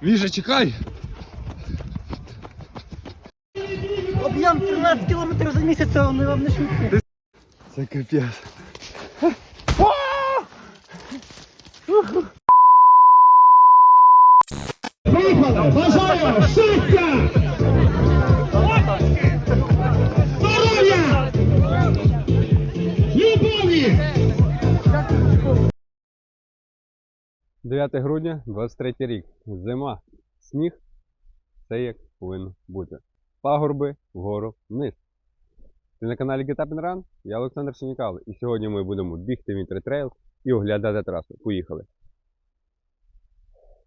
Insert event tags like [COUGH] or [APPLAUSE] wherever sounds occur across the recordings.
Міша, чекай! Об'єм 13 кілометрів за місяць, це вони вам не шутки. Це капець. 9 грудня, 23 рік. Зима. Сніг. Це як повинно бути. Пагорби вгору вниз. Ти на каналі Get Run? Я Олександр Синікал. І сьогодні ми будемо бігти в інтертрейл і оглядати трасу. Поїхали.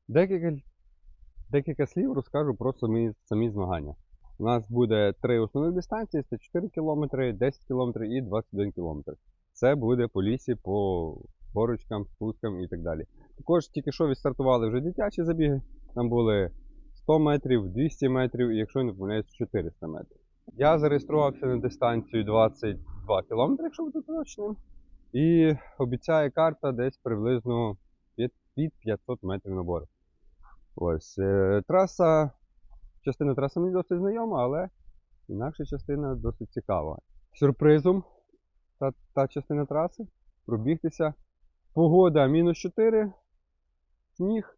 Декілька, декілька слів розкажу про самі, самі змагання. У нас буде три основних дистанції: це 4 км, 10 км і 21 км. Це буде по лісі, по горочкам, спускам і так далі. Також тільки що відстартували вже дитячі забіги. Там були 100 метрів, 200 метрів і, якщо не помиляюсь, 400 метрів. Я зареєструвався на дистанцію 22 км, якщо бути точним. І обіцяє карта десь приблизно під під 500 метрів набору. Ось е, траса, частина траси мені досить знайома, але інакша частина досить цікава. Сюрпризом та, та частина траси пробігтися. Погода мінус 4, сніг,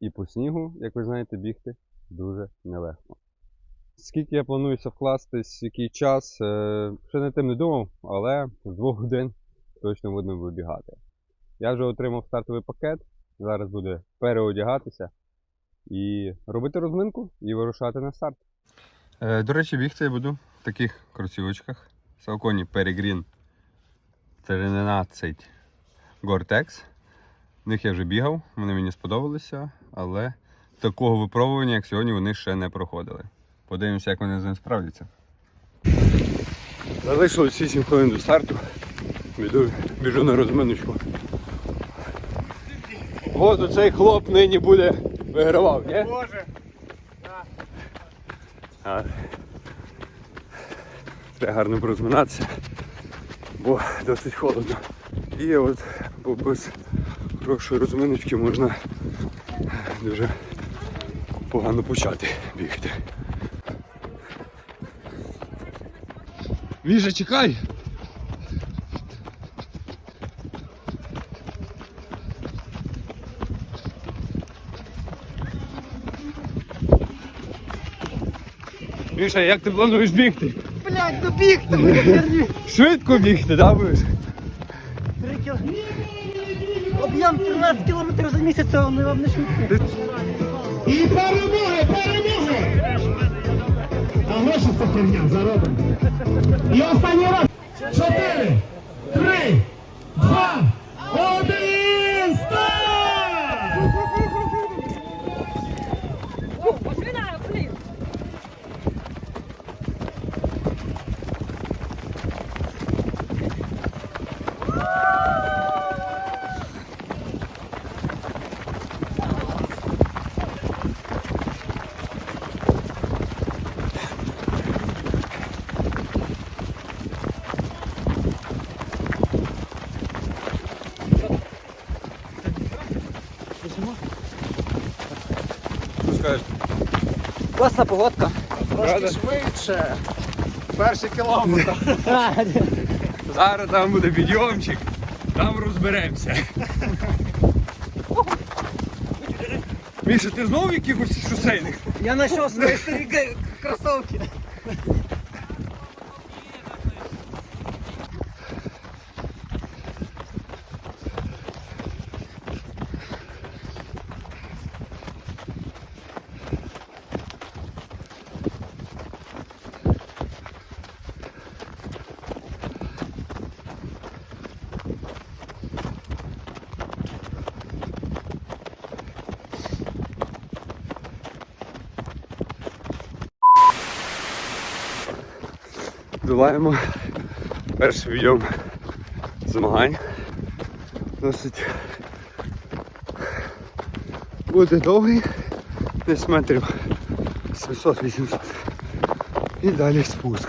і по снігу, як ви знаєте, бігти дуже нелегко. Скільки я плануюся вкластись, який час, е, ще над тим не думав, але з двох годин точно будемо вибігати. Я вже отримав стартовий пакет, зараз буде переодягатися і робити розминку і вирушати на старт. Е, до речі, бігти я буду в таких кросівочках. Saucony Peregrine 13 Gore-Tex. В них я вже бігав, вони мені сподобалися, але такого випробування, як сьогодні, вони ще не проходили. Подивимося, як вони з ним справляться. Залишилось 8 хвилин до старту. Біду, біжу на розминочку. От оцей хлоп нині буде вигравав, ні? Боже. А. Треба гарно порозминатися, бо досить холодно. І от бо без хорошої розминочки можна дуже погано почати бігти. Віжа, чекай! Міша, як ти плануєш бігти? Блядь, добігти, ви херні. Швидко бігти, да, будеш? Об'єм 13 кілометрів за місяць, це вони вам не швидкі. І перемоги, перемоги! А гроші херня заробимо. І останній раз. Чотири, три, скажеш? Класна погодка. Правда? швидше. Перший кілометр. [LAUGHS] Зараз там буде підйомчик, там розберемося. Міша, ти знову якихось шосейних? Я знайшов свої старі г- Долаємо перший відьом змагань. Досить буде довгий, десь метрів 700-800. І далі спуск.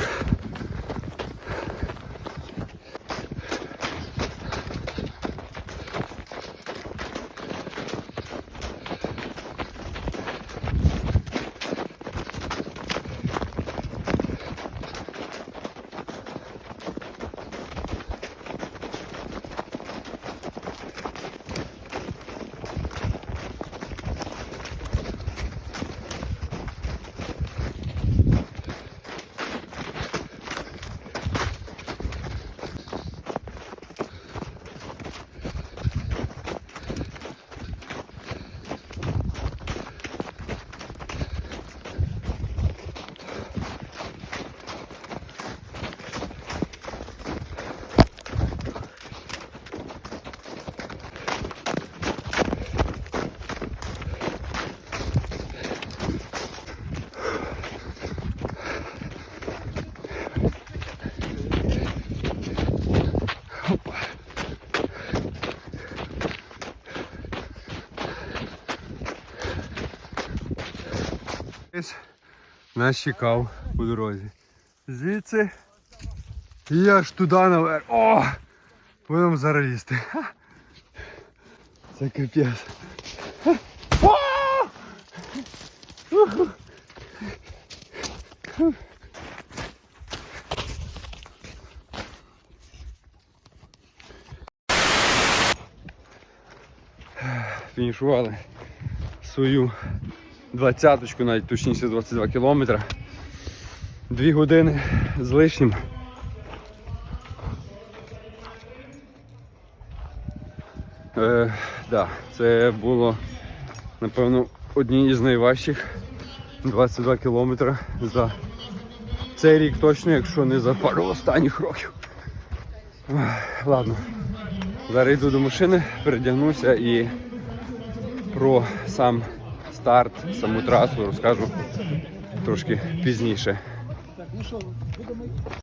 Нас чекав по дорозі. Звідси і аж туди наверх. О! Будемо зараз їсти. Це капець. Фінішували свою двадцяточку, навіть точніше 22 кілометри. Дві години з лишнім. Е, да, це було, напевно, одні із найважчих 22 кілометри за цей рік точно, якщо не за пару останніх років. Ладно, зараз йду до машини, передягнуся і про сам старт, саму трасу розкажу трошки пізніше.